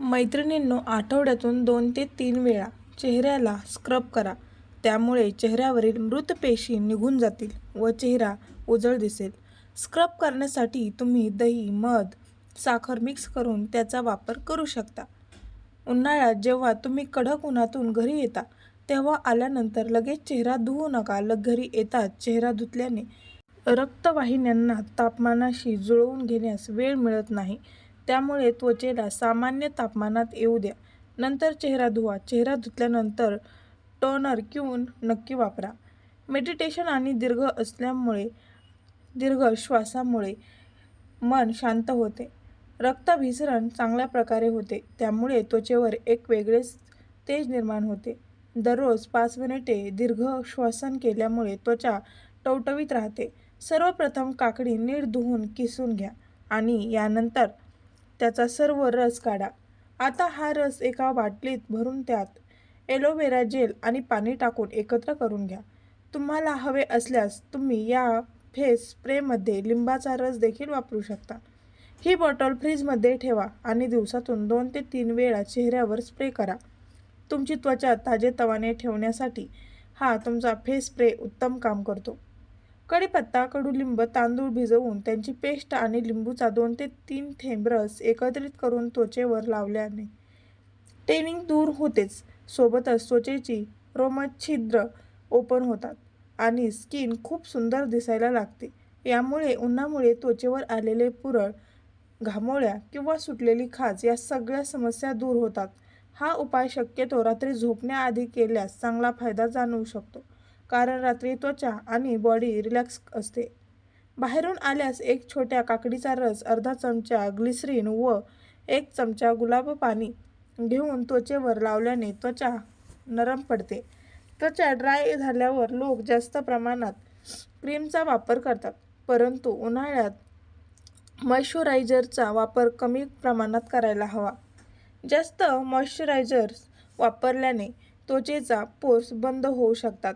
मैत्रिणींनो आठवड्यातून दोन ते तीन वेळा चेहऱ्याला स्क्रब करा. त्यामुळे चेहऱ्यावरील मृत पेशी निघून जातील व चेहरा उजळ दिसेल. स्क्रब करण्यासाठी तुम्ही दही मध साखर मिक्स करून त्याचा वापर करू शकता. उन्हाळ्यात जेव्हा तुम्ही कडक उन्हातून घरी येता तेव्हा आल्यानंतर लगेच चेहरा धुवू नका. ल घरी येताच चेहरा धुतल्याने रक्तवाहिन्यांना तापमानाशी जुळवून घेण्यास वेळ मिळत नाही. त्यामुळे त्वचेला सामान्य तापमानात येऊ द्या. नंतर चेहरा धुवा. चेहरा धुतल्यानंतर टोनर क्यून नक्की वापरा. मेडिटेशन आणि दीर्घ असल्यामुळे दीर्घ श्वासामुळे मन शांत होते. रक्ताभिसरण चांगल्या प्रकारे होते. त्यामुळे त्वचेवर एक वेगळेच तेज निर्माण होते. दररोज पाच मिनिटे दीर्घ श्वसन केल्यामुळे त्वचा टवटवीत राहते. सर्वप्रथम काकडी नीट धुवून किसून घ्या आणि यानंतर त्याचा सर्व रस काढा. आता हा रस एका बाटलीत भरून त्यात एलोवेरा जेल आणि पाणी टाकून एकत्र करून घ्या. तुम्हाला हवे असल्यास तुम्ही या फेस स्प्रेमध्ये लिंबाचा रस देखील वापरू शकता. ही बॉटल फ्रीजमध्ये ठेवा आणि दिवसातून दोन ते तीन वेळा चेहऱ्यावर स्प्रे करा. तुमची त्वचा ताजेतवाने ठेवण्यासाठी हा तुमचा फेस स्प्रे उत्तम काम करतो. कढीपत्ता कडुलिंब तांदूळ भिजवून त्यांची पेस्ट आणि लिंबूचा दोन ते तीन थेंब रस एकत्रित करून त्वचेवर लावल्याने टेनिंग दूर होतेच. सोबतच त्वचेची रोमछिद्र ओपन होतात आणि स्किन खूप सुंदर दिसायला लागते. यामुळे उन्हामुळे त्वचेवर आलेले पुरळ घामोळ्या किंवा सुटलेली खाज या सगळ्या समस्या दूर होतात. हा उपाय शक्यतो रात्री झोपण्याआधी केल्यास चांगला फायदा जाणवू शकतो. कारण रात्री त्वचा आणि बॉडी रिलॅक्स असते. बाहेरून आल्यास एक छोट्या काकडीचा रस अर्धा चमचा ग्लिसरीन व एक चमचा गुलाब पाणी घेऊन त्वचेवर लावल्याने त्वचा नरम पडते. त्वचा ड्राय झाल्यावर लोक जास्त प्रमाणात क्रीमचा वापर करतात परंतु उन्हाळ्यात मॉइश्चरायझरचा वापर कमी प्रमाणात करायला हवा. जास्त मॉइश्चरायझर्स वापरल्याने त्वचेचा पोर्स बंद होऊ शकतात.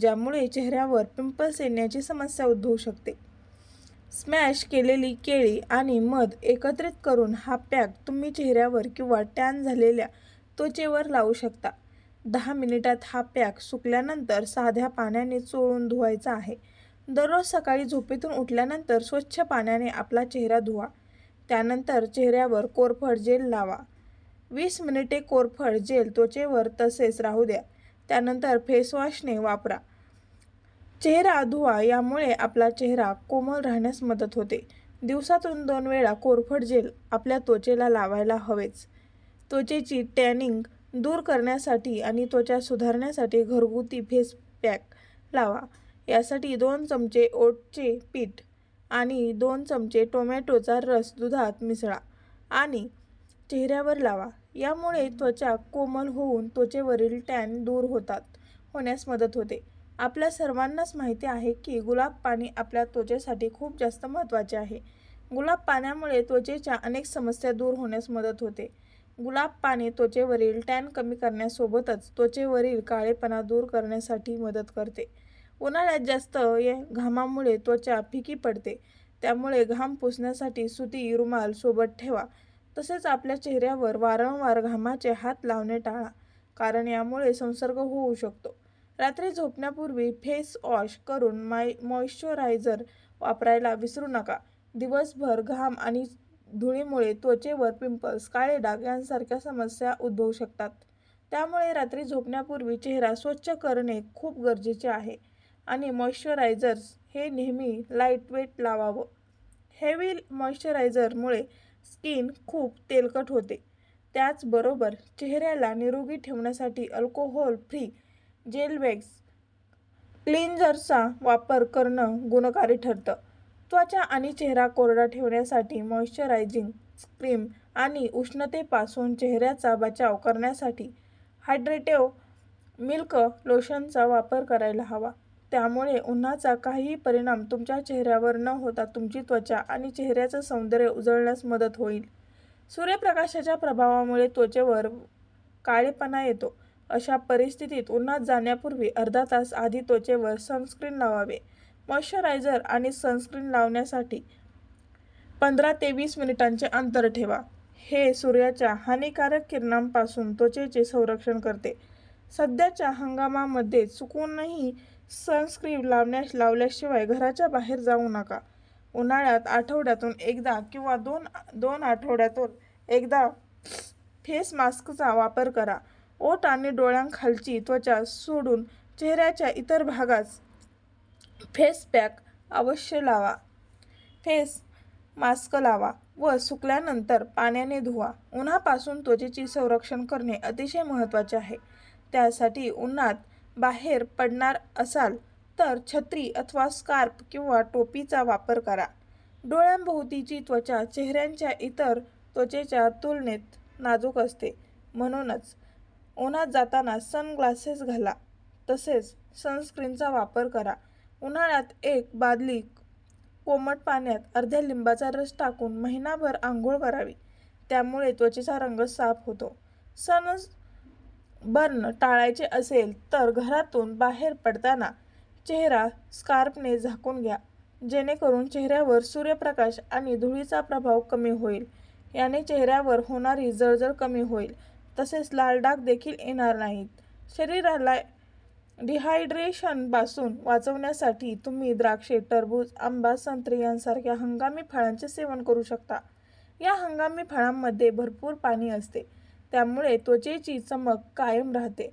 ज्यामुळे चेहऱ्यावर पिंपल्स येण्याची समस्या उद्भवू शकते. स्मॅश केलेली केळी आणि मध एकत्रित करून हा पॅक तुम्ही चेहऱ्यावर किंवा टॅन झालेल्या त्वचेवर लावू शकता. दहा मिनिटात हा पॅक सुकल्यानंतर साध्या पाण्याने चोळून धुवायचा आहे. दररोज सकाळी झोपेतून उठल्यानंतर स्वच्छ पाण्याने आपला चेहरा धुवा. त्यानंतर चेहऱ्यावर कोरफड जेल लावा. वीस मिनिटे कोरफड जेल त्वचेवर तसेच राहू द्या. त्यानंतर फेसवॉशने वापरा. चेहरा धुवा यामुळे आपला चेहरा कोमल राहण्यास मदत होते. दिवसातून दोन वेळा कोरफड जेल आपल्या त्वचेला लावायला हवेच. त्वचेची टॅनिंग दूर करण्यासाठी आणि त्वचा सुधारण्यासाठी घरगुती फेस पॅक लावा. यासाठी दोन चमचे ओटचे पीठ आणि दोन चमचे टोमॅटोचा रस दुधात मिसळा आणि चेहऱ्यावर लावा. यामुळे त्वचा कोमल होऊन त्वचेवरील टॅन दूर होतात होण्यास मदत होते. आपल्या सर्वांनाच माहिती आहे की गुलाब पाणी आपल्या त्वचेसाठी खूप जास्त महत्त्वाचे आहे. गुलाब पाण्यामुळे त्वचेच्या अनेक समस्या दूर होण्यास मदत होते. गुलाब पाणी त्वचेवरील टॅन कमी करण्यासोबतच त्वचेवरील काळेपणा दूर करण्यासाठी मदत करते. उन्हाळ्यात जास्त ये घामामुळे त्वचा फिकी पडते. त्यामुळे घाम पुसण्यासाठी सुती रुमाल सोबत ठेवा. तसेच आपल्या चेहऱ्यावर वारंवार घामाचे हात लावणे टाळा कारण यामुळे संसर्ग होऊ शकतो. रात्री झोपण्यापूर्वी फेस वॉश करून माय मॉइश्चरायझर वापरायला विसरू नका. दिवसभर घाम आणि धुळीमुळे त्वचेवर पिंपल्स काळे डाग यांसारख्या समस्या उद्भवू शकतात. त्यामुळे रात्री झोपण्यापूर्वी चेहरा स्वच्छ करणे खूप गरजेचे आहे आणि मॉइश्चरायझर्स हे नेहमी लाईटवेट लावावं. हेवी मॉइश्चरायझरमुळे स्किन खूप तेलकट होते. त्याचबरोबर चेहऱ्याला निरोगी ठेवण्यासाठी अल्कोहोल फ्री जेलवेक्स क्लिन्झरचा वापर करणं गुणकारी ठरतं. त्वचा आणि चेहरा कोरडा ठेवण्यासाठी मॉइश्चरायझिंग क्रीम आणि उष्णतेपासून चेहऱ्याचा बचाव करण्यासाठी हायड्रेटिव्ह मिल्क लोशनचा वापर करायला हवा. त्यामुळे उन्हाचा काहीही परिणाम तुमच्या चेहऱ्यावर न होता तुमची त्वचा आणि चेहऱ्याचं सौंदर्य उजळण्यास मदत होईल. सूर्यप्रकाशाच्या प्रभावामुळे त्वचेवर काळेपणा येतो. अशा परिस्थितीत उन्हात जाण्यापूर्वी अर्धा तास आधी त्वचेवर सनस्क्रीन लावावे. मॉइश्चरायझर आणि सनस्क्रीन लावण्यासाठी पंधरा ते वीस मिनिटांचे अंतर ठेवा. हे सूर्याच्या हानिकारक किरणांपासून त्वचेचे संरक्षण करते. सध्याच्या हंगामामध्ये चुकूनही सनस्क्रीन लावण्यास लावल्याशिवाय घराच्या बाहेर जाऊ नका. उन्हाळ्यात आठवड्यातून एकदा किंवा दोन दोन आठवड्यातून एकदा फेस मास्कचा वापर करा. ओठ आणि डोळ्यांखालची त्वचा सोडून चेहऱ्याच्या इतर भागास फेस पॅक अवश्य लावा. फेस मास्क लावा व सुकल्यानंतर पाण्याने धुवा. उन्हापासून त्वचेचे संरक्षण करणे अतिशय महत्त्वाचे आहे. त्यासाठी उन्हात बाहेर पडणार असाल तर छत्री अथवा स्कार्प किंवा टोपीचा वापर करा. डोळ्यांभोवतीची त्वचा चेहऱ्यांच्या इतर त्वचेच्या तुलनेत नाजूक असते. म्हणूनच उन्हात जाताना सनग्लासेस घाला. तसेच सनस्क्रीनचा वापर करा. उन्हाळ्यात एक बादली कोमट पाण्यात अर्ध्या लिंबाचा रस टाकून महिनाभर आंघोळ करावी. त्यामुळे त्वचेचा रंग साफ होतो. सनस बर्न टाळायचे असेल तर घरातून बाहेर पडताना चेहरा स्कार्फने झाकून घ्या. जेणेकरून चेहऱ्यावर सूर्यप्रकाश आणि धुळीचा प्रभाव कमी होईल. याने चेहऱ्यावर होणारी जळजळ कमी होईल. तसेच लाल डाग देखील येणार नाहीत. शरीराला डिहायड्रेशनपासून वाचवण्यासाठी तुम्ही द्राक्षे टरबूज आंबा संत्री यांसारख्या हंगामी फळांचे सेवन करू शकता. या हंगामी फळांमध्ये भरपूर पाणी असते. त्यामुळे त्वचेची चमक कायम राहते.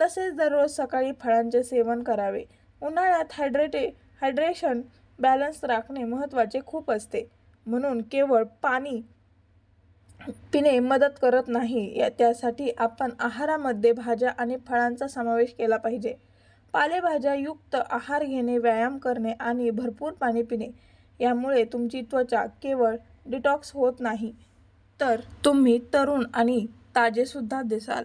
तसेच दररोज सकाळी फळांचे सेवन करावे. उन्हाळ्यात हायड्रेटे हायड्रेशन बॅलन्स राखणे महत्त्वाचे खूप असते. म्हणून केवळ पाणी पिणे मदत करत नाही. या त्यासाठी आपण आहारामध्ये भाज्या आणि फळांचा समावेश केला पाहिजे. पालेभाज्या युक्त आहार घेणे व्यायाम करणे आणि भरपूर पाणी पिणे यामुळे तुमची त्वचा केवळ डिटॉक्स होत नाही. तर तुम्ही तरुण आणि ताजेसुद्धा दिसाल.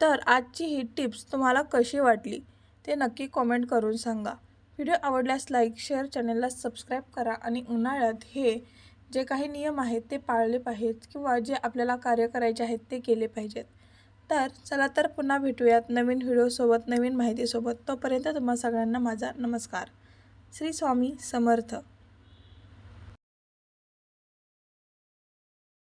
तर आजची ही टिप्स तुम्हाला कशी वाटली ते नक्की कॉमेंट करून सांगा. व्हिडिओ आवडल्यास लाईक शेअर चॅनलला सबस्क्राईब करा आणि उन्हाळ्यात हे जे काही नियम आहेत ते पाळले पाहिजेत किंवा जे आपल्याला कार्य करायचे आहेत ते केले पाहिजेत. तर चला तर पुन्हा भेटूयात नवीन व्हिडिओसोबत नवीन माहितीसोबत. तोपर्यंत तुम्हा सगळ्यांना माझा नमस्कार. श्री स्वामी समर्थ.